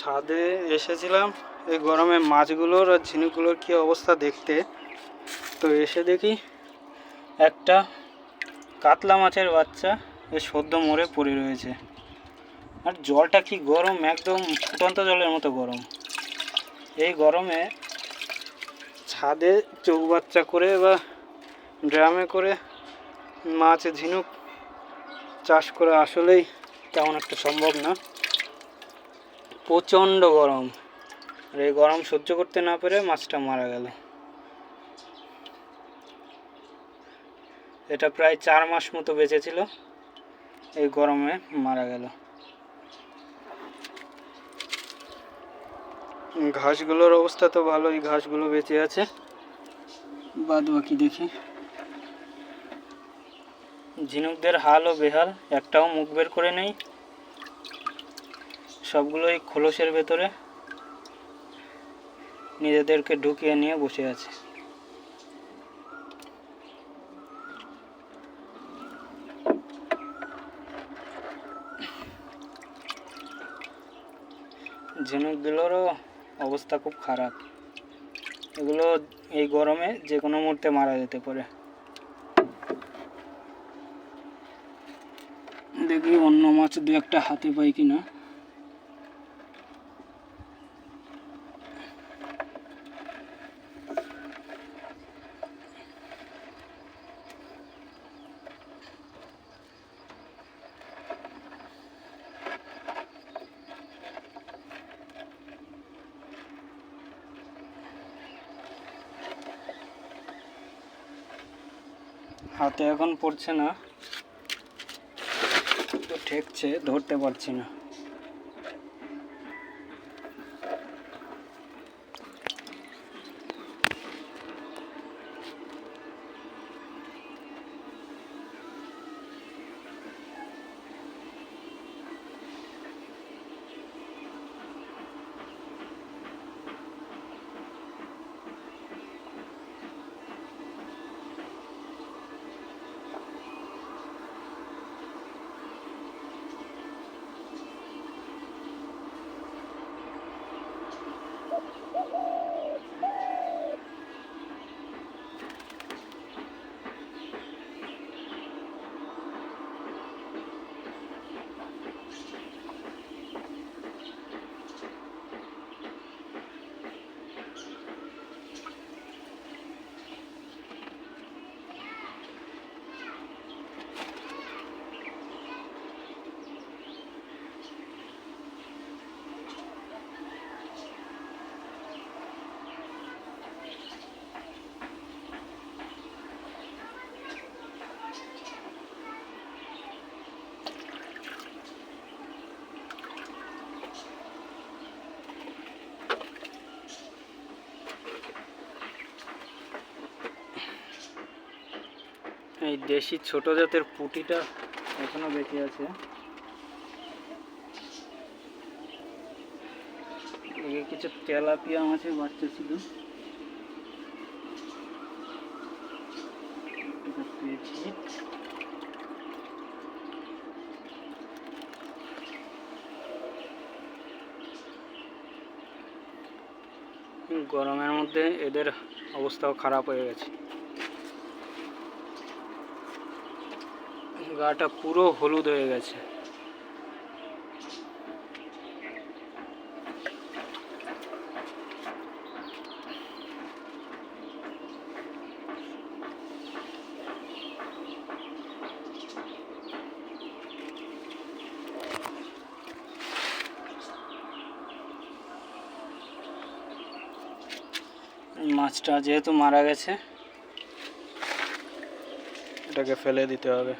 ছাদে এসেছিলাম। এই গরমে মাছগুলোর আর ঝিনুকগুলোর কী অবস্থা দেখতে? তো এসে দেখি একটা কাতলা মাছের বাচ্চা এ সদ্য মরে পড়ে রয়েছে। আর জলটা কি গরম? একদম ফুটন্ত জলের মতো গরম। এই গরমে ছাদে চৌবাচ্চা বাচ্চা করে বা ড্রামে করে মাছ, ঝিনুক চাষ করা আসলেই তেমন একটা সম্ভব না। প্রচণ্ড গরম। আর এই গরম সহ্য করতে না পেরে মাছটা মারা গেল। এটা প্রায় চার মাস মতো বেঁচেছিল এই গরমে মারা গেল। ঘাসগুলোর অবস্থা তো ভালোই, ঘাসগুলো বেঁচে আছে। বাদ বাকি দেখি। ঝিনুকদের হাল ও বেহাল, একটাও মুখ বের করে নেই। সবগুলোই খোলসের ভেতরে নিজেদেরকে ঢুকিয়ে নিয়ে বসে আছে। ঝিনুকগুলোরও অবস্থা খুব খারাপ। এগুলো এই গরমে যে কোনো মুহূর্তে মারা যেতে পারে। দেখি অন্য মাছ দু একটা হাতে পাই কিনা। হাতে এখন পড়ছে না ঠেকছে ধরতে পারছি না। এই দেশি ছোট জাতের পুটিটা এখনও বেঁচে আছে। কিছু তেলাপিয়া মাছের বাচ্চা ছিল। গরমের মধ্যে এদের অবস্থাও খারাপ হয়ে গেছে। গাটা পুরো হলুদ হয়ে গেছে। মাছটা যেহেতু মারা গেছে এটাকে ফেলে দিতে হবে।